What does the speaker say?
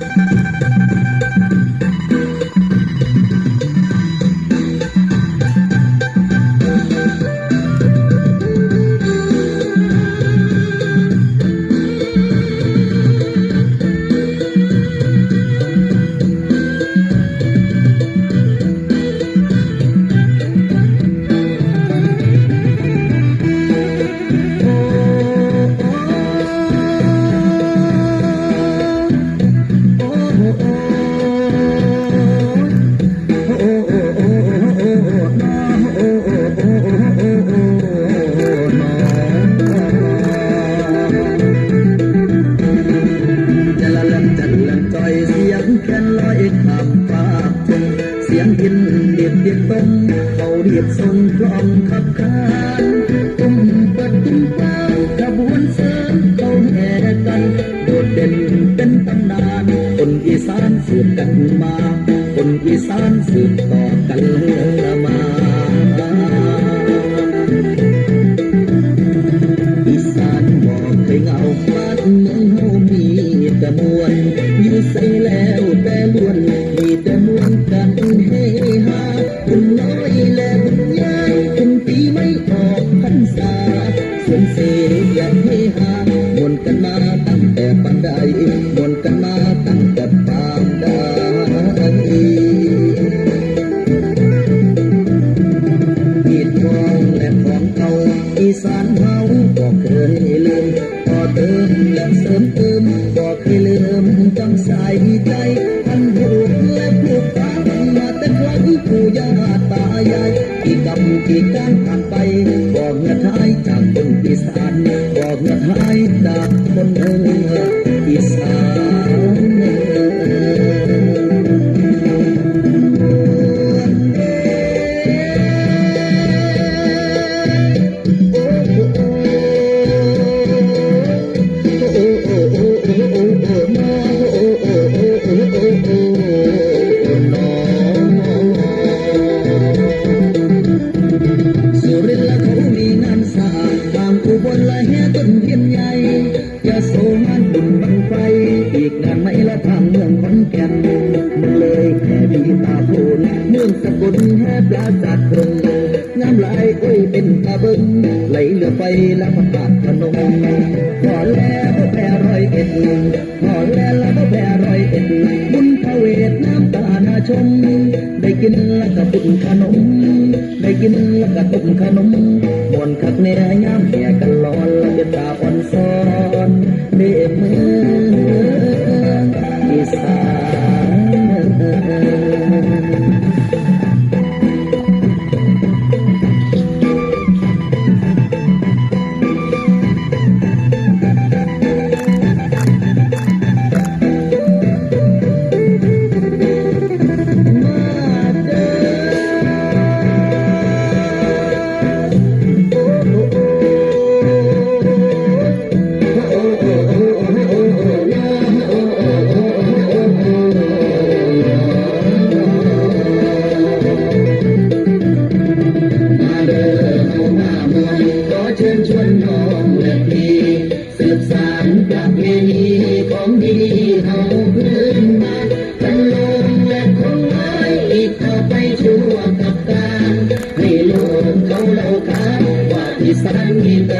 จ นลอยข้ามฟาคงเสียงกินเดียบเดียบต้มเขาเรียบทรงกลองขับขานตุ้มเปิดตุ้มเป้าขบวนเสริมเขาแห่กันโดดเด่นเป็นตำนานคนอีสานสืบกันมา คนอีสานสืบต่อกันละมา ใส่แล้วแต่ล้วนมีแต่มวลกันเฮฮาคุณน้อยและคุณยายคุณปีไม่ออกพรรษาส่วนเสียงเฮฮามวนกันมาตั้งแต่ปันใดมวนกันมาตั้งแต่ปางใดมีดทองและของเก่าอีสานเฮาก็เคยลืมต่อเติมและเสริมเติม กี่กำกี่การผ่านไปบอกเงาท้ายจากคนอีสานบอกเงาท้ายจากคนเมืองอีสานานไหมละทางเมืองขอนแก่นมันเลยแห่ดีตาโพนเมืองสกุลแห่ปราสาทเพิงงามหลายอุ้ยเป็นตาเบิงไหลเหลือไปแล้วมาปากพนมขอแล้วแพ้ร้อยเอ็ดขอแล้วแล้วแพร้อยเอ็ดบุญพระเวทน้ำตาหนาชม ได้กินแล้วก็บุญขนม ได้กินแล้วก็ตุ่มขนมมวนคักแน่ย้ำแห่กันลอ่อ ชิญชวนน้องเด็กดีสืบสานกับเพณีของดีเฮาพื้นบ้านทั้งลมและคงไม้อีกต่อไปชั่วกับการให้โลกเขาเล่ากันว่าอีสานมีต